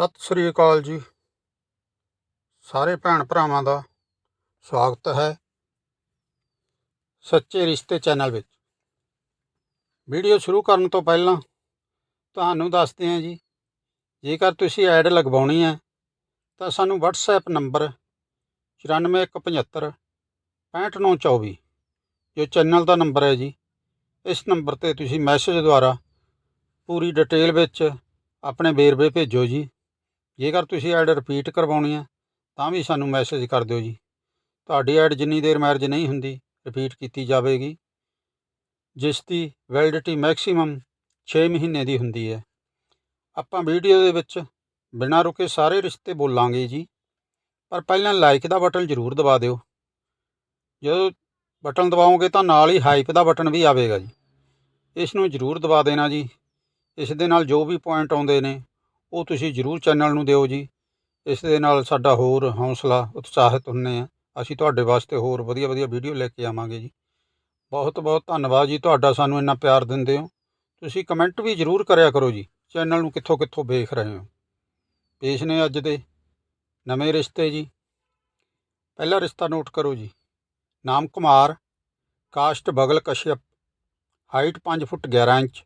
ਸਤਿ ਸ੍ਰੀ ਅਕਾਲ ਜੀ। ਸਾਰੇ ਭੈਣ ਭਰਾਵਾਂ ਦਾ ਸਵਾਗਤ ਹੈ ਸੱਚੇ ਰਿਸ਼ਤੇ ਚੈਨਲ ਵਿੱਚ। ਵੀਡੀਓ ਸ਼ੁਰੂ ਕਰਨ ਤੋਂ ਪਹਿਲਾਂ ਤੁਹਾਨੂੰ ਦੱਸਦੇ ਹਾਂ ਜੀ, ਜੇਕਰ ਤੁਸੀਂ ਐਡ ਲਗਵਾਉਣੀ ਹੈ, ਤਾਂ ਸਾਨੂੰ WhatsApp ਨੰਬਰ 9475 65924 ਜੋ ਚੈਨਲ ਦਾ ਨੰਬਰ ਹੈ ਜੀ, ਇਸ ਨੰਬਰ ਤੇ ਤੁਸੀਂ ਮੈਸੇਜ ਦੁਆਰਾ ਪੂਰੀ ਡਿਟੇਲ ਵਿੱਚ ਆਪਣੇ ਵੇਰਵੇ ਭੇਜੋ ਜੀ। ਜੇਕਰ ਤੁਸੀਂ ਐਡ ਰਿਪੀਟ ਕਰਵਾਉਣੀ ਹੈ, ਤਾਂ ਵੀ ਸਾਨੂੰ ਮੈਸੇਜ ਕਰ ਦਿਓ ਜੀ। ਤੁਹਾਡੀ ਐਡ ਜਿੰਨੀ ਦੇਰ ਮੈਰਿਜ ਨਹੀਂ ਹੁੰਦੀ ਰਿਪੀਟ ਕੀਤੀ ਜਾਵੇਗੀ। ਜਿਸ ਦੀ ਵੈਲਿਡਿਟੀ ਮੈਕਸਿਮਮ 6 ਮਹੀਨੇ ਦੀ ਹੁੰਦੀ ਹੈ। ਆਪਾਂ ਵੀਡੀਓ ਦੇ ਵਿੱਚ ਬਿਨਾਂ ਰੁਕੇ ਸਾਰੇ ਰਿਸ਼ਤੇ ਬੋਲਾਂਗੇ ਜੀ। ਪਰ ਪਹਿਲਾਂ ਲਾਈਕ ਦਾ ਬਟਨ ਜ਼ਰੂਰ ਦਬਾ ਦਿਓ। ਜਦੋਂ ਬਟਨ ਦਬਾਓਗੇ ਤਾਂ ਨਾਲ ਹੀ ਹਾਈਪ ਦਾ ਬਟਨ ਵੀ ਆਵੇਗਾ ਜੀ। ਇਸ ਨੂੰ ਜ਼ਰੂਰ ਦਬਾ ਦੇਣਾ ਜੀ। ਇਸ ਦੇ ਨਾਲ ਜੋ ਵੀ ਪੁਆਇੰਟ ਆਉਂਦੇ ਨੇ ਉਹ ਤੁਸੀਂ ਜ਼ਰੂਰ ਚੈਨਲ ਨੂੰ ਦਿਓ ਜੀ। ਇਸ ਦੇ ਨਾਲ ਸਾਡਾ ਹੋਰ ਹੌਸਲਾ, ਉਤਸ਼ਾਹਿਤ ਹੁੰਨੇ ਆ ਅਸੀਂ ਤੁਹਾਡੇ ਵਾਸਤੇ ਹੋਰ ਵਧੀਆ ਵਧੀਆ ਵੀਡੀਓ ਲੈ ਕੇ ਆਵਾਂਗੇ ਜੀ। ਬਹੁਤ ਬਹੁਤ ਧੰਨਵਾਦ ਜੀ ਤੁਹਾਡਾ, ਸਾਨੂੰ ਇੰਨਾ ਪਿਆਰ ਦਿੰਦੇ ਹੋ। ਤੁਸੀਂ ਕਮੈਂਟ ਵੀ ਜ਼ਰੂਰ ਕਰਿਆ ਕਰੋ ਜੀ, ਚੈਨਲ ਨੂੰ ਕਿੱਥੋਂ ਕਿੱਥੋਂ ਵੇਖ ਰਹੇ ਹੋ। ਪੇਸ਼ ਨੇ ਅੱਜ ਦੇ ਨਵੇਂ ਰਿਸ਼ਤੇ ਜੀ। ਪਹਿਲਾ ਰਿਸ਼ਤਾ ਨੋਟ ਕਰੋ ਜੀ। ਨਾਮ Kumar, caste Bagal Kashyap, height 5 foot 11 inch.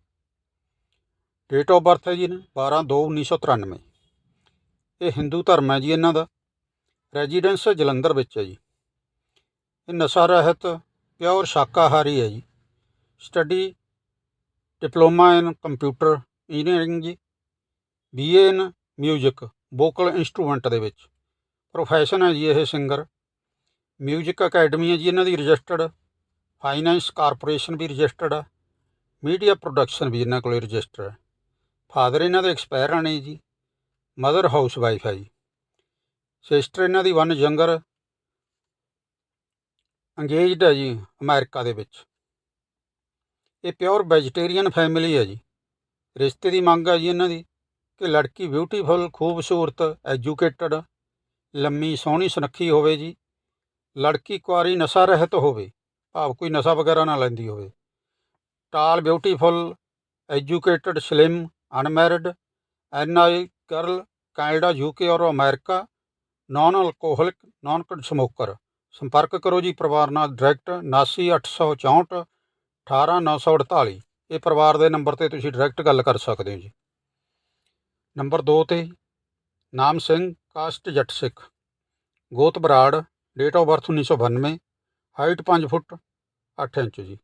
Date of birth ਹੈ ਜੀ 12 2 1993 ਇਹ ਹਿੰਦੂ ਧਰਮ ਹੈ ਜੀ ਇਹਨਾਂ ਦਾ। ਰੈਜ਼ੀਡੈਂਸ ਜਲੰਧਰ ਵਿੱਚ ਹੈ ਜੀ। ਇਹ ਨਸ਼ਾ ਰਹਿਤ ਪਿਓਰ ਸ਼ਾਕਾਹਾਰੀ ਹੈ ਜੀ। Study diploma in computer engineering ਜੀ। BA in music vocal instrument ਦੇ ਵਿੱਚ। ਪ੍ਰੋਫੈਸ਼ਨ ਹੈ ਜੀ ਇਹ ਸਿੰਗਰ ਮਿਊਜ਼ਿਕ ਅਕੈਡਮੀ ਹੈ ਜੀ ਇਹਨਾਂ ਦੀ ਰਜਿਸਟਰਡ ਫਾਈਨੈਂਸ ਕਾਰਪੋਰੇਸ਼ਨ ਵੀ ਰਜਿਸਟਰਡ ਹੈ ਮੀਡੀਆ ਪ੍ਰੋਡਕਸ਼ਨ ਵੀ ਇਹਨਾਂ ਕੋਲੇ ਰਜਿਸਟਰ ਹੈ ਫਾਦਰ ਇਹਨਾਂ ਦੇ ਐਕਸਪਾਇਰ ਨੇ ਜੀ ਮਦਰ ਹਾਊਸ ਵਾਈਫ ਹੈ ਜੀ ਸਿਸਟਰ ਇਹਨਾਂ ਦੀ ਵਨ ਯੰਗਰ ਅੰਗੇਜਡ ਹੈ ਜੀ ਅਮਰੀਕਾ ਦੇ ਵਿੱਚ। ਇਹ ਪਿਓਰ ਵੈਜੀਟੇਰੀਅਨ ਫੈਮਿਲੀ ਹੈ ਜੀ। ਰਿਸ਼ਤੇ ਦੀ ਮੰਗ ਹੈ ਜੀ ਇਹਨਾਂ ਦੀ ਕਿ ਲੜਕੀ ਬਿਊਟੀਫੁਲ ਖੂਬਸੂਰਤ ਐਜੂਕੇਟਡ ਲੰਮੀ, ਸੋਹਣੀ, ਸੁਨੱਖੀ ਹੋਵੇ ਜੀ। ਲੜਕੀ ਕੁਆਰੀ ਨਸ਼ਾ ਰਹਿਤ ਹੋਵੇ, ਭਾਵ ਕੋਈ ਨਸ਼ਾ ਵਗੈਰਾ ਨਾ ਲੈਂਦੀ ਹੋਵੇ। Tall beautiful educated slim unmarried N I girl Canada, UK ਔਰ America non alcoholic non smoker ਸੰਪਰਕ ਕਰੋ ਜੀ ਪਰਿਵਾਰ ਨਾਲ ਡਾਇਰੈਕਟ 79864 18948 ਇਹ ਪਰਿਵਾਰ ਦੇ ਨੰਬਰ ਤੇ ਤੁਸੀਂ ਡਾਇਰੈਕਟ ਗੱਲ ਕਰ ਸਕਦੇ ਹੋ ਜੀ। ਨੰਬਰ 2 ਤੇ ਨਾਮ ਸਿੰਘ, ਕਾਸਟ ਜੱਟ ਸਿੱਖ। ਗੋਤ Brar, date of birth 1992 height 5 foot 8 inch ਜੀ।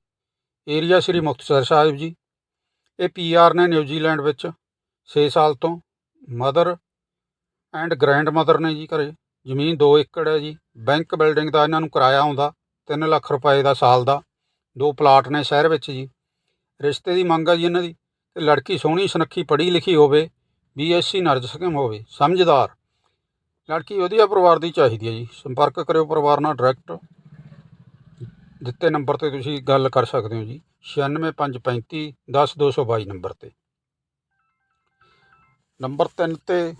ਏਰੀਆ ਸ੍ਰੀ ਮੁਕਤਸਰ ਸਾਹਿਬ ਜੀ। ਇਹ ਪੀਆਰ ਨੇ ਨਿਊਜ਼ੀਲੈਂਡ ਵਿੱਚ 6 ਸਾਲ ਤੋਂ ਮਦਰ ਐਂਡ ਗ੍ਰੈਂਡ ਮਦਰ ਨੇ ਜੀ ਘਰੇ। ਜ਼ਮੀਨ 2 ਏਕੜ ਹੈ ਜੀ। ਬੈਂਕ ਬਿਲਡਿੰਗ ਦਾ ਇਹਨਾਂ ਨੂੰ ਕਿਰਾਇਆ ਆਉਂਦਾ 3 ਲੱਖ ਰੁਪਏ ਦਾ ਸਾਲ ਦਾ। ਦੋ ਪਲਾਟ ਨੇ ਸ਼ਹਿਰ ਵਿੱਚ ਜੀ। ਰਿਸ਼ਤੇ ਦੀ ਮੰਗ ਆ ਜੀ ਇਹਨਾਂ ਦੀ ਤੇ ਲੜਕੀ ਸੋਹਣੀ, ਸੁਨੱਖੀ, ਪੜ੍ਹੀ ਲਿਖੀ ਹੋਵੇ ਬੀਐਸਸੀ ਨਰਜ ਸਕਮ ਹੋਵੇ। ਸਮਝਦਾਰ। ਲੜਕੀ ਵਧੀਆ ਪਰਿਵਾਰ ਦੀ ਚਾਹੀਦੀ ਹੈ ਜੀ। ਸੰਪਰਕ ਕਰਿਓ ਪਰਿਵਾਰ ਨਾਲ ਡਾਇਰੈਕਟ ਦਿੱਤੇ ਨੰਬਰ ਤੇ ਤੁਸੀਂ ਗੱਲ ਕਰ ਸਕਦੇ ਹੋ ਜੀ। 96535 10222 ਨੰਬਰ ਤੇ। ਨੰਬਰ 3 ਤੇ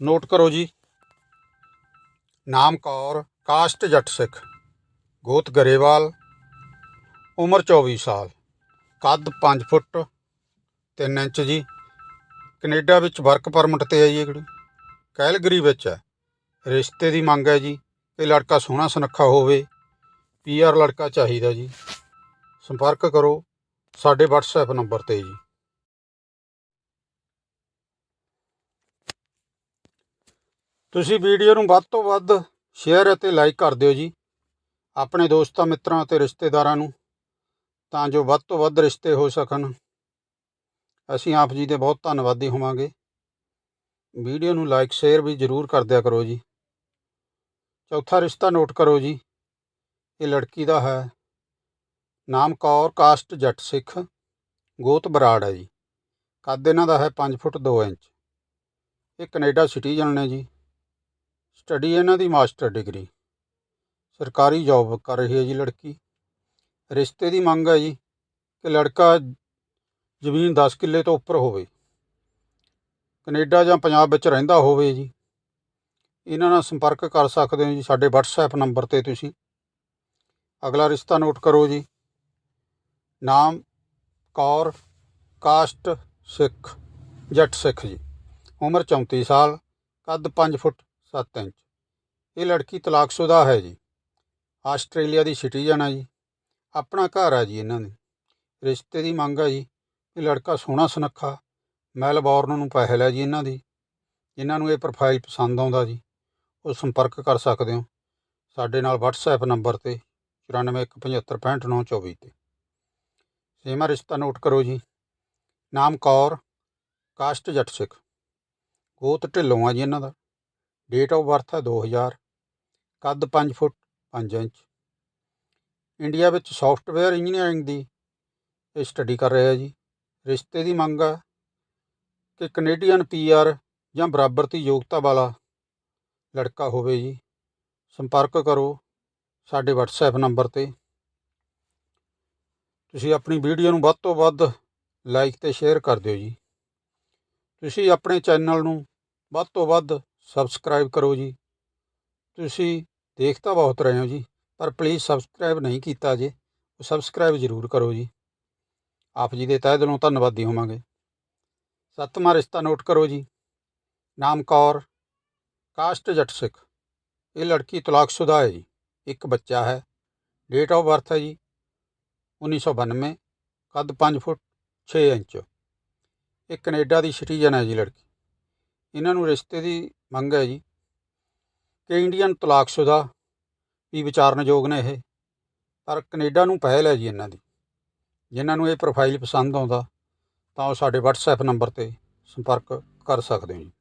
ਨੋਟ ਕਰੋ ਜੀ। ਨਾਮ ਕੌਰ, ਕਾਸਟ ਜੱਟ ਸਿੱਖ, ਗੋਤ ਗਰੇਵਾਲ, ਉਮਰ 24 ਸਾਲ, ਕੱਦ 5 ਫੁੱਟ 3 ਇੰਚ ਜੀ। ਕੈਨੇਡਾ ਵਿੱਚ ਵਰਕ ਪਰਮਿਟ ਤੇ ਹੈ ਜੀ ਕੈਲਗਰੀ ਵਿੱਚ ਹੈ। ਰਿਸ਼ਤੇ ਦੀ ਮੰਗ ਹੈ ਜੀ ਕਿ ਲੜਕਾ ਸੋਹਣਾ ਸੁਨੱਖਾ ਹੋਵੇ। ਪੀਆਰ ਲੜਕਾ ਚਾਹੀਦਾ ਜੀ। ਸੰਪਰਕ ਕਰੋ ਸਾਡੇ WhatsApp ਨੰਬਰ ਤੇ ਜੀ। ਤੁਸੀਂ ਵੀਡੀਓ ਨੂੰ ਵੱਧ ਤੋਂ ਵੱਧ ਸ਼ੇਅਰ ਅਤੇ ਲਾਈਕ ਕਰ ਦਿਓ ਜੀ, ਆਪਣੇ ਦੋਸਤਾਂ, ਮਿੱਤਰਾਂ ਅਤੇ ਰਿਸ਼ਤੇਦਾਰਾਂ ਨੂੰ, ਤਾਂ ਜੋ ਵੱਧ ਤੋਂ ਵੱਧ ਰਿਸ਼ਤੇ ਹੋ ਸਕਣ। ਅਸੀਂ ਆਪ ਜੀ ਦੇ ਬਹੁਤ ਧੰਨਵਾਦੀ ਹੋਵਾਂਗੇ। ਵੀਡੀਓ ਨੂੰ ਲਾਈਕ ਸ਼ੇਅਰ ਵੀ ਜ਼ਰੂਰ ਕਰ ਦਿਆ ਕਰੋ ਜੀ। ਚੌਥਾ ਰਿਸ਼ਤਾ ਨੋਟ ਕਰੋ ਜੀ, ਇਹ ਲੜਕੀ ਦਾ ਹੈ। ਨਾਮ ਕੌਰ, ਕਾਸਟ, ਜੱਟ ਸਿੱਖ, ਗੋਤ ਬਰਾੜ ਹੈ ਜੀ। ਕੱਦ ਇਹਨਾਂ ਦਾ ਹੈ 5 ਫੁੱਟ 2 ਇੰਚ। ਇਹ ਕੈਨੇਡਾ ਸਿਟੀਜ਼ਨ ਨੇ ਜੀ। ਸਟੱਡੀ ਇਹਨਾਂ ਦੀ ਮਾਸਟਰ ਡਿਗਰੀ। ਸਰਕਾਰੀ ਜੌਬ ਕਰ ਰਹੀ ਹੈ ਜੀ ਲੜਕੀ। ਰਿਸ਼ਤੇ ਦੀ ਮੰਗ ਹੈ ਜੀ ਕਿ ਲੜਕਾ ਜ਼ਮੀਨ 10 ਕਿੱਲੇ ਤੋਂ ਉੱਪਰ ਹੋਵੇ। ਕੈਨੇਡਾ ਜਾਂ ਪੰਜਾਬ ਵਿੱਚ ਰਹਿੰਦਾ ਹੋਵੇ ਜੀ। ਇਹਨਾਂ ਨਾਲ ਸੰਪਰਕ ਕਰ ਸਕਦੇ ਹੋ ਜੀ। ਸਾਡੇ WhatsApp ਨੰਬਰ ਤੇ ਤੁਸੀਂ। ਅਗਲਾ ਰਿਸ਼ਤਾ ਨੋਟ ਕਰੋ ਜੀ। ਨਾਮ ਕੌਰ ਕਾਸਟ ਸਿੱਖ, ਜੱਟ ਸਿੱਖ ਜੀ। ਉਮਰ 34 ਸਾਲ, ਕੱਦ 5 ਫੁੱਟ 7 ਇੰਚ। ਇਹ ਲੜਕੀ ਤਲਾਕਸ਼ੁਦਾ ਹੈ ਜੀ। ਆਸਟ੍ਰੇਲੀਆ ਦੀ ਸਿਟੀਜ਼ਨ ਹੈ ਜੀ। ਆਪਣਾ ਘਰ ਹੈ ਜੀ ਇਹਨਾਂ ਦੀ। ਰਿਸ਼ਤੇ ਦੀ ਮੰਗ ਹੈ ਜੀ ਇਹ ਲੜਕਾ ਸੋਹਣਾ ਸੁਨੱਖਾ, ਮੈਲਬੌਰਨ ਨੂੰ ਪਹਿਲ ਹੈ ਜੀ ਇਹਨਾਂ ਦੀ। ਜਿਨ੍ਹਾਂ ਨੂੰ ਇਹ ਪ੍ਰੋਫਾਈਲ ਪਸੰਦ ਆਉਂਦਾ ਜੀ। ਉਹ ਸੰਪਰਕ ਕਰ ਸਕਦੇ ਹੋ। ਸਾਡੇ ਨਾਲ WhatsApp ਨੰਬਰ ਤੇ 9417565924 ਤੇ। ਛੇਵਾਂ ਰਿਸ਼ਤਾ ਨੋਟ ਕਰੋ ਜੀ। ਨਾਮ ਕੌਰ, ਕਾਸਟ ਜੱਟ ਸਿੱਖ। ਗੋਤ ਢਿੱਲੋਂ ਆ ਜੀ ਇਹਨਾਂ ਦਾ। ਡੇਟ ਆਫ ਬਰਥ ਹੈ 2000 ਕੱਦ 5 ਫੁੱਟ 5 ਇੰਚ। ਇੰਡੀਆ ਵਿੱਚ ਸੌਫਟਵੇਅਰ ਇੰਜੀਨੀਅਰਿੰਗ ਦੀ ਇਹ ਸਟੱਡੀ ਕਰ ਰਿਹਾ ਜੀ। ਰਿਸ਼ਤੇ ਦੀ ਮੰਗ ਆ ਕਿ ਕੈਨੇਡੀਅਨ ਪੀਆਰ ਜਾਂ ਬਰਾਬਰ ਦੀ ਯੋਗਤਾ ਵਾਲਾ ਲੜਕਾ ਹੋਵੇ ਜੀ। ਸੰਪਰਕ ਕਰੋ ਸਾਡੇ WhatsApp ਨੰਬਰ ਤੇ। ਤੁਸੀਂ ਆਪਣੀ ਵੀਡੀਓ ਨੂੰ ਵੱਧ ਤੋਂ ਵੱਧ ਲਾਈਕ ਤੇ ਸ਼ੇਅਰ ਕਰ ਦਿਓ ਜੀ। ਤੁਸੀਂ ਆਪਣੇ ਚੈਨਲ ਨੂੰ ਵੱਧ ਤੋਂ ਵੱਧ ਸਬਸਕ੍ਰਾਈਬ ਕਰੋ ਜੀ। ਤੁਸੀਂ ਦੇਖ ਤਾਂ ਬਹੁਤ ਰਹੇ ਹੋ ਜੀ, ਪਰ ਪਲੀਜ਼ ਸਬਸਕ੍ਰਾਈਬ ਨਹੀਂ ਕੀਤਾ ਜੇ, ਉਹ ਸਬਸਕ੍ਰਾਈਬ ਜ਼ਰੂਰ ਕਰੋ ਜੀ। ਆਪ ਜੀ ਦੇ ਤਹਿ ਦਿਲੋਂ ਧੰਨਵਾਦੀ ਹੋਵਾਂਗੇ। ਸੱਤਵਾਂ ਰਿਸ਼ਤਾ ਨੋਟ ਕਰੋ ਜੀ। ਨਾਮ ਕੌਰ, ਕਾਸਟ ਜੱਟ ਸਿੱਖ। ਇਹ ਲੜਕੀ ਤਲਾਕਸ਼ੁਦਾ ਹੈ ਜੀ। ਇੱਕ ਬੱਚਾ ਹੈ। ਡੇਟ ਆਫ ਬਰਥ ਹੈ ਜੀ 1992 ਕੱਦ 5 ਫੁੱਟ 6 ਇੰਚ। ਇਹ ਕੈਨੇਡਾ ਦੀ ਸਿਟੀਜ਼ਨ ਹੈ ਜੀ ਲੜਕੀ। ਇਹਨਾਂ ਨੂੰ ਰਿਸ਼ਤੇ ਦੀ ਮੰਗ ਹੈ ਜੀ। ਕਿ ਇੰਡੀਅਨ ਤਲਾਕਸ਼ੁਦਾ ਵੀ ਵਿਚਾਰਨਯੋਗ ਨੇ ਇਹ। ਪਰ ਕੈਨੇਡਾ ਨੂੰ ਪਹਿਲ ਹੈ ਜੀ ਇਹਨਾਂ ਦੀ। ਜਿਨ੍ਹਾਂ ਨੂੰ ਇਹ ਪ੍ਰੋਫਾਈਲ ਪਸੰਦ ਆਉਂਦਾ, ਤਾਂ ਉਹ ਸਾਡੇ WhatsApp ਨੰਬਰ ਤੇ ਸੰਪਰਕ ਕਰ ਸਕਦੇ ਹੋ ਜੀ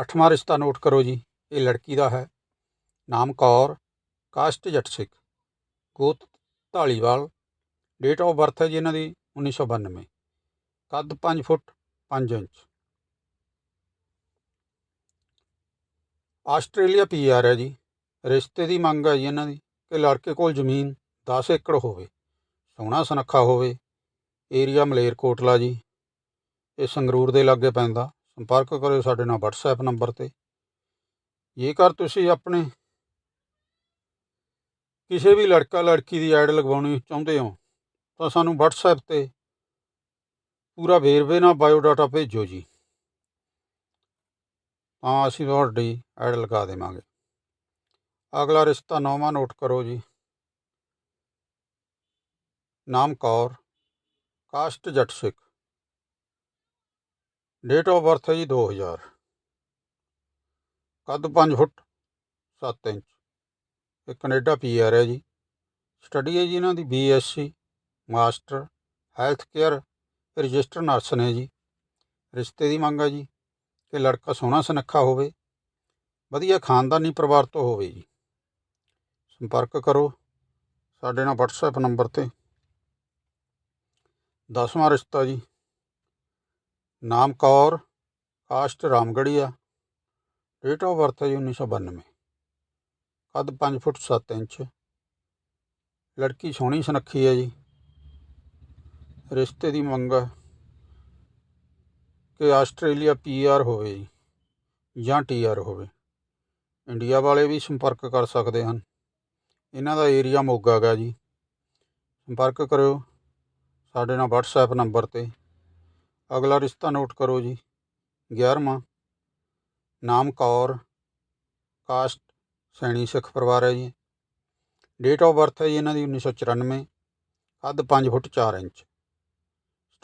ਅੱਠਵਾਂ ਰਿਸ਼ਤਾ ਨੋਟ ਕਰੋ ਜੀ। ਇਹ ਲੜਕੀ ਦਾ ਹੈ। ਨਾਮ ਕੌਰ, ਕਾਸਟ ਜੱਟ ਸਿੱਖ। ਗੋਤ ਢਾਲੀਵਾਲ ਡੇਟ ਆਫ ਬਰਥ ਹੈ ਜੀ ਇਹਨਾਂ ਦੀ 1992 ਕੱਦ 5 ਫੁੱਟ 5 ਇੰਚ। ਆਸਟ੍ਰੇਲੀਆ ਪੀਆਰ ਹੈ ਜੀ। ਰਿਸ਼ਤੇ ਦੀ ਮੰਗ ਹੈ ਜੀ ਇਹਨਾਂ ਦੀ ਕਿ ਲੜਕੇ ਕੋਲ ਜ਼ਮੀਨ 10 ਏਕੜ ਹੋਵੇ, ਸੋਹਣਾ ਸੁਨੱਖਾ ਹੋਵੇ। ਏਰੀਆ ਮਲੇਰਕੋਟਲਾ ਜੀ। ਇਹ ਸੰਗਰੂਰ ਦੇ ਲਾਗੇ ਪੈਂਦਾ। ਸੰਪਰਕ ਕਰਿਓ ਸਾਡੇ ਨਾਲ WhatsApp ਨੰਬਰ ਤੇ। ਜੇਕਰ ਤੁਸੀਂ ਆਪਣੇ ਕਿਸੇ ਵੀ ਲੜਕਾ ਲੜਕੀ ਦੀ ਐਡ ਲਗਵਾਉਣੀ ਚਾਹੁੰਦੇ ਹੋ ਤਾਂ ਸਾਨੂੰ WhatsApp ਤੇ ਪੂਰਾ ਵੇਰਵੇ ਨਾਲ ਬਾਇਓਡਾਟਾ ਭੇਜੋ ਜੀ। ਤਾਂ ਅਸੀਂ ਤੁਹਾਡੀ ਐਡ ਲਗਾ ਦੇਵਾਂਗੇ। ਅਗਲਾ ਰਿਸ਼ਤਾ ਨੌਵਾਂ ਨੋਟ ਕਰੋ ਜੀ। ਨਾਮ ਕੌਰ ਕਾਸਟ ਜੱਟ ਸਿੱਖ। ਡੇਟ ਆਫ ਬਰਥ ਹੈ ਜੀ 2000 ਕੱਦ 5 ਫੁੱਟ 7 ਇੰਚ। ਇਹ ਕੈਨੇਡਾ ਪੀਆਰ ਹੈ ਜੀ। ਸਟੱਡੀ ਹੈ ਜੀ ਇਹਨਾਂ ਦੀ BSc master, health care, register nurse ਨੇ ਜੀ। ਰਿਸ਼ਤੇ ਦੀ ਮੰਗ ਹੈ ਜੀ, ਕਿ ਲੜਕਾ ਸੋਹਣਾ ਸੁਨੱਖਾ ਹੋਵੇ, ਵਧੀਆ ਖਾਨਦਾਨੀ ਪਰਿਵਾਰ ਤੋਂ ਹੋਵੇ ਜੀ। ਸੰਪਰਕ ਕਰੋ ਸਾਡੇ ਨਾਲ WhatsApp ਨੰਬਰ ਤੇ। ਦਸਵਾਂ ਰਿਸ਼ਤਾ ਜੀ, ਨਾਮ Kaur, caste Ramgarhia date of birth ਹੈ ਜੀ 1992 ਕੱਦ 5 ਫੁੱਟ 7 ਇੰਚ। ਲੜਕੀ ਸੋਹਣੀ ਸੁਨੱਖੀ ਹੈ ਜੀ। ਰਿਸ਼ਤੇ ਦੀ ਮੰਗ ਹੈ ਕਿ ਆਸਟ੍ਰੇਲੀਆ ਪੀਆਰ ਹੋਵੇ ਜੀ ਜਾਂ ਟੀਆਰ ਹੋਵੇ। ਇੰਡੀਆ ਵਾਲੇ ਵੀ ਸੰਪਰਕ ਕਰ ਸਕਦੇ ਹਨ। ਇਹਨਾਂ ਦਾ ਏਰੀਆ ਮੋਗਾ ਗਾ ਜੀ। ਸੰਪਰਕ ਕਰਿਓ। ਸਾਡੇ ਨਾਲ WhatsApp ਨੰਬਰ ਤੇ। ਅਗਲਾ ਰਿਸ਼ਤਾ ਨੋਟ ਕਰੋ ਜੀ। 11ਵਾਂ ਨਾਮ ਕੌਰ। ਕਾਸਟ। ਸੈਣੀ ਸਿੱਖ ਪਰਿਵਾਰ ਹੈ ਜੀ। ਡੇਟ ਆਫ ਬਰਥ ਹੈ ਜੀ ਇਹਨਾਂ ਦੀ 1994 ਕੱਦ 5 ਫੁੱਟ 4 ਇੰਚ।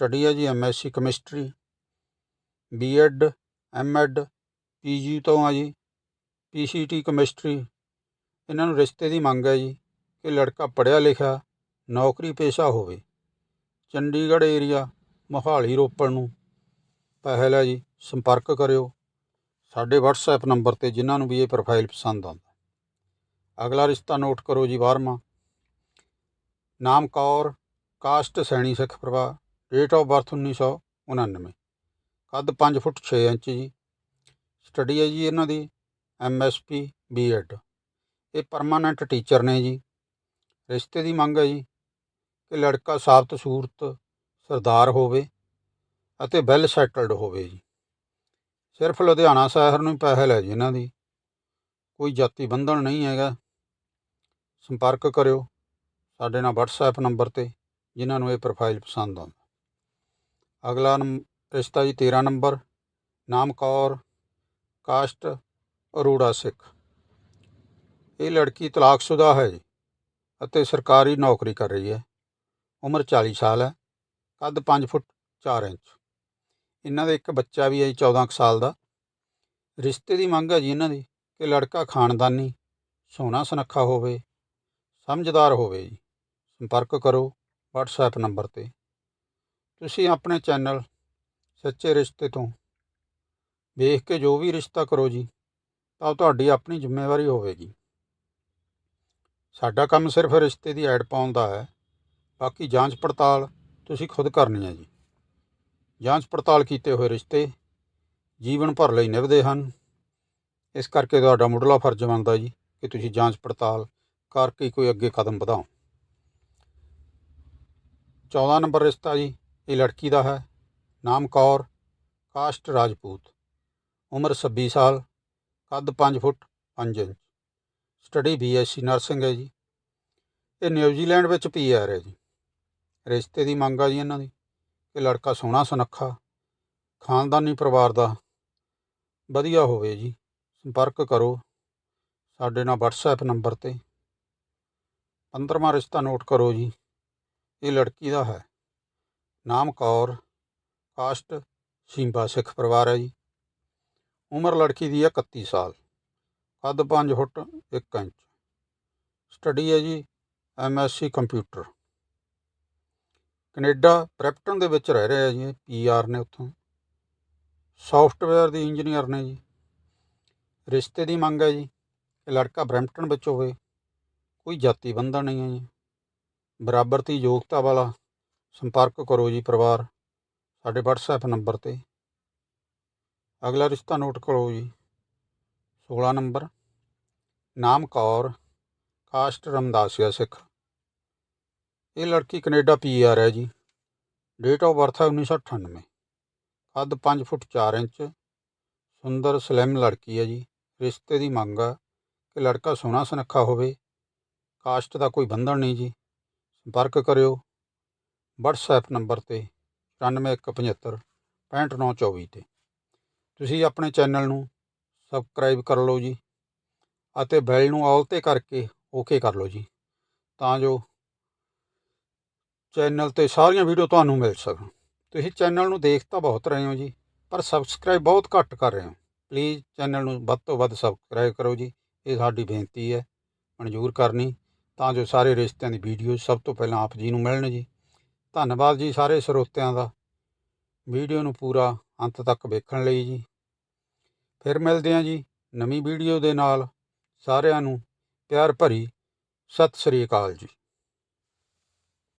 ਸਟੱਡੀ ਹੈ ਜੀ MSc chemistry BEd MEd PG ਤੋਂ ਆ ਜੀ ਪੀਸੀਟੀ ਕੈਮਿਸਟਰੀ ਇਹਨਾਂ ਨੂੰ ਰਿਸ਼ਤੇ ਦੀ ਮੰਗ ਹੈ ਜੀ ਕਿ ਲੜਕਾ ਪੜ੍ਹਿਆ ਲਿਖਿਆ, ਨੌਕਰੀ ਪੇਸ਼ਾ ਹੋਵੇ। ਚੰਡੀਗੜ੍ਹ ਏਰੀਆ ਮੋਹਾਲੀ ਰੋਪੜ ਨੂੰ ਪਹਿਲ ਹੈ ਜੀ, ਸੰਪਰਕ ਕਰਿਓ। ਸਾਡੇ WhatsApp ਨੰਬਰ ਤੇ ਜਿਨ੍ਹਾਂ ਨੂੰ ਵੀ ਇਹ ਪ੍ਰੋਫਾਈਲ ਪਸੰਦ ਆਉਂਦਾ। ਅਗਲਾ ਰਿਸ਼ਤਾ ਨੋਟ ਕਰੋ ਜੀ 12ਵਾਂ ਨਾਮ ਕੌਰ, ਕਾਸਟ, ਸੈਣੀ, ਸਿੱਖ ਪਰਿਵਾਰ। ਡੇਟ ਆਫ ਬਰਥ 1999 ਕੱਦ 5 ਫੁੱਟ 6 ਇੰਚ ਜੀ। ਸਟੱਡੀ ਹੈ ਜੀ ਇਹਨਾਂ ਦੀ। ਐਮਐਸਪੀ ਬੀਐਡ ਇਹ ਪਰਮਾਨੈਂਟ ਟੀਚਰ ਨੇ ਜੀ। ਰਿਸ਼ਤੇ ਦੀ ਮੰਗ ਹੈ ਜੀ ਕਿ ਲੜਕਾ ਸਾਫ਼ਤ ਸੂਰਤ ਸਰਦਾਰ ਹੋਵੇ ਅਤੇ ਵੈਲ ਸੈਟਲਡ ਹੋਵੇ ਜੀ। ਸਿਰਫ ਲੁਧਿਆਣਾ ਸ਼ਹਿਰ ਨੂੰ ਹੀ ਪਹਿਲ ਹੈ ਜੀ ਇਹਨਾਂ ਦੀ। ਕੋਈ ਜਾਤੀ ਬੰਧਨ ਨਹੀਂ ਹੈਗਾ। ਸੰਪਰਕ ਕਰਿਓ। ਸਾਡੇ ਨਾਲ WhatsApp ਨੰਬਰ ਤੇ ਜਿਨ੍ਹਾਂ ਨੂੰ ਇਹ ਪ੍ਰੋਫਾਈਲ ਪਸੰਦ ਆਉਂਦਾ। ਅਗਲਾ ਨੰਬ- ਰਿਸ਼ਤਾ ਜੀ 13 ਨੰਬਰ, ਨਾਮ ਕੌਰ, ਕਾਸਟ, ਅਰੋੜਾ ਸਿੱਖ। ਇਹ ਲੜਕੀ ਤਲਾਕਸ਼ੁਦਾ ਹੈ ਜੀ ਅਤੇ ਸਰਕਾਰੀ ਨੌਕਰੀ ਕਰ ਰਹੀ ਹੈ। ਉਮਰ 40 ਸਾਲ ਹੈ, ਕੱਦ 5 ਫੁੱਟ 4 ਇੰਚ। ਇਹਨਾਂ ਦਾ ਇੱਕ ਬੱਚਾ ਵੀ ਹੈ ਜੀ 14 ਕੁ ਸਾਲ ਦਾ। ਰਿਸ਼ਤੇ ਦੀ ਮੰਗ ਹੈ ਜੀ ਇਹਨਾਂ ਦੀ ਕਿ ਲੜਕਾ ਖਾਨਦਾਨੀ, ਸੋਹਣਾ ਸੁਨੱਖਾ ਹੋਵੇ, ਸਮਝਦਾਰ ਹੋਵੇ ਜੀ। ਸੰਪਰਕ ਕਰੋ WhatsApp ਨੰਬਰ ਤੇ। ਤੁਸੀਂ ਆਪਣੇ ਚੈਨਲ ਸੱਚੇ ਰਿਸ਼ਤੇ ਤੋਂ ਵੇਖ ਕੇ ਜੋ ਵੀ ਰਿਸ਼ਤਾ ਕਰੋ ਜੀ, ਤਾਂ ਤੁਹਾਡੀ ਆਪਣੀ ਜ਼ਿੰਮੇਵਾਰੀ ਹੋਵੇਗੀ। ਸਾਡਾ ਕੰਮ ਸਿਰਫ ਰਿਸ਼ਤੇ ਦੀ ਐਡ ਪਾਉਣ ਦਾ ਹੈ, ਬਾਕੀ ਜਾਂਚ ਪੜਤਾਲ ਤੁਸੀਂ ਖੁਦ ਕਰਨੀ ਹੈ ਜੀ। ਜਾਂਚ ਪੜਤਾਲ ਕੀਤੇ ਹੋਏ ਰਿਸ਼ਤੇ ਜੀਵਨ ਭਰ ਲਈ ਨਿਭਦੇ ਹਨ। ਇਸ ਕਰਕੇ ਤੁਹਾਡਾ ਮੁੱਢਲਾ ਫਰਜ਼ ਬਣਦਾ ਜੀ ਕਿ ਤੁਸੀਂ ਜਾਂਚ ਪੜਤਾਲ ਕਰਕੇ ਕੋਈ ਅੱਗੇ ਕਦਮ ਵਧਾਓ। 14 ਨੰਬਰ ਰਿਸ਼ਤਾ ਜੀ ਇਹ ਲੜਕੀ ਦਾ ਹੈ। ਨਾਮ ਕੌਰ, ਕਾਸਟ ਰਾਜਪੂਤ। ਉਮਰ 26 ਸਾਲ, ਕੱਦ 5 foot 5 inch. Study BSc nursing ਹੈ ਜੀ। ਇਹ ਨਿਊਜ਼ੀਲੈਂਡ ਵਿੱਚ ਪੀਆਰ ਹੈ ਜੀ। ਰਿਸ਼ਤੇ ਦੀ ਮੰਗ ਆ ਜੀ ਇਹਨਾਂ ਦੀ ਕਿ ਲੜਕਾ ਸੋਹਣਾ, ਸੁਨੱਖਾ, ਖਾਨਦਾਨੀ ਪਰਿਵਾਰ ਦਾ ਵਧੀਆ ਹੋਵੇ ਜੀ। ਸੰਪਰਕ ਕਰੋ ਸਾਡੇ ਨਾਲ WhatsApp ਨੰਬਰ ਤੇ। 15ਵਾਂ ਰਿਸ਼ਤਾ ਨੋਟ ਕਰੋ ਜੀ। ਇਹ ਲੜਕੀ ਦਾ ਹੈ। ਨਾਮ ਕੌਰ, ਕਾਸਟ, ਸਿੰਬਾ ਸਿੱਖ ਪਰਿਵਾਰ ਹੈ ਜੀ। ਉਮਰ ਲੜਕੀ ਦੀ ਹੈ 31 ਸਾਲ। ਕੱਦ 5 ਫੁੱਟ 1 ਇੰਚ। ਸਟੱਡੀ ਹੈ ਜੀ ਐਮਐਸਸੀ ਕੰਪਿਊਟਰ। ਕੈਨੇਡਾ ਬ੍ਰੈਪਟਨ ਦੇ ਵਿੱਚ ਰਹਿ ਰਿਹਾ ਆ ਜੀ ਪੀਆਰ ਨੇ ਉੱਥੋਂ। ਸੌਫਟਵੇਅਰ ਦੀ ਇੰਜੀਨੀਅਰ ਨੇ ਜੀ। ਰਿਸ਼ਤੇ ਦੀ ਮੰਗ ਹੈ ਜੀ ਕਿ ਲੜਕਾ ਬ੍ਰੈਂਪਟਨ ਵਿੱਚ ਹੋਵੇ। ਕੋਈ ਜਾਤੀ ਬੰਧਨ ਨਹੀਂ ਹੈ ਜੀ। ਬਰਾਬਰ ਦੀ ਯੋਗਤਾ ਵਾਲਾ ਸੰਪਰਕ ਕਰੋ ਜੀ ਪਰਿਵਾਰ, ਸਾਡੇ WhatsApp ਨੰਬਰ ਤੇ। ਅਗਲਾ ਰਿਸ਼ਤਾ ਨੋਟ ਕਰੋ ਜੀ। 16 ਨੰਬਰ। ਨਾਮ ਕੌਰ, ਕਾਸਟ ਰਮਦਾਸੀਆ ਸਿੱਖ। ਇਹ ਲੜਕੀ ਕੈਨੇਡਾ ਪੀਆਰ ਹੈ ਜੀ। ਡੇਟ ਆਫ ਬਰਥ ਹੈ 1998 ਕੱਦ 5 ਫੁੱਟ 4 ਇੰਚ। ਸੁੰਦਰ ਸਲਿਮ ਲੜਕੀ ਹੈ ਜੀ। ਰਿਸ਼ਤੇ ਦੀ ਮੰਗ ਹੈ ਕਿ ਲੜਕਾ ਸੋਹਣਾ ਸੁਨੱਖਾ ਹੋਵੇ। ਕਾਸਟ ਦਾ ਕੋਈ ਬੰਧਨ ਨਹੀਂ ਜੀ। ਸੰਪਰਕ ਕਰਿਓ। ਵਟਸਐਪ ਨੰਬਰ ਤੇ 9175 65924 ਤੇ। ਤੁਸੀਂ ਆਪਣੇ ਚੈਨਲ ਨੂੰ ਸਬਸਕ੍ਰਾਈਬ ਕਰ ਲਓ ਜੀ ਅਤੇ ਬੈਲ ਨੂੰ ਆਲ ਤੇ ਕਰਕੇ ਓਕੇ ਕਰ ਲਓ ਜੀ ਤਾਂ ਜੋ ਚੈਨਲ ਤੇ ਸਾਰੀਆਂ ਵੀਡੀਓ ਤੁਹਾਨੂੰ ਮਿਲ ਸਕਣ। ਤੁਸੀਂ ਚੈਨਲ ਨੂੰ ਦੇਖ ਤਾਂ ਬਹੁਤ ਰਹੇ ਹੋ ਜੀ, ਪਰ ਸਬਸਕ੍ਰਾਈਬ ਬਹੁਤ ਘੱਟ ਕਰ ਰਹੇ ਹੋ। ਪਲੀਜ਼ ਚੈਨਲ ਨੂੰ ਵੱਧ ਤੋਂ ਵੱਧ ਸਬਸਕ੍ਰਾਈਬ ਕਰੋ ਜੀ, ਇਹ ਸਾਡੀ ਬੇਨਤੀ ਹੈ, ਮਨਜ਼ੂਰ ਕਰਨੀ ਤਾਂ ਜੋ ਸਾਰੇ ਰਿਸ਼ਤਿਆਂ ਦੀ ਵੀਡੀਓ ਸਭ ਤੋਂ ਪਹਿਲਾਂ ਆਪ ਜੀ ਨੂੰ ਮਿਲਣ ਜੀ। ਧੰਨਵਾਦ ਜੀ ਸਾਰੇ ਸਰੋਤਿਆਂ ਦਾ। ਵੀਡੀਓ ਨੂੰ ਪੂਰਾ ਅੰਤ ਤੱਕ ਵੇਖਣ ਲਈ ਜੀ। ਫਿਰ ਮਿਲਦੇ ਹਾਂ ਜੀ ਨਵੀਂ ਵੀਡੀਓ ਦੇ ਨਾਲ। ਸਾਰਿਆਂ ਨੂੰ ਪਿਆਰ ਭਰੀ ਸਤਿ ਸ੍ਰੀ ਅਕਾਲ ਜੀ।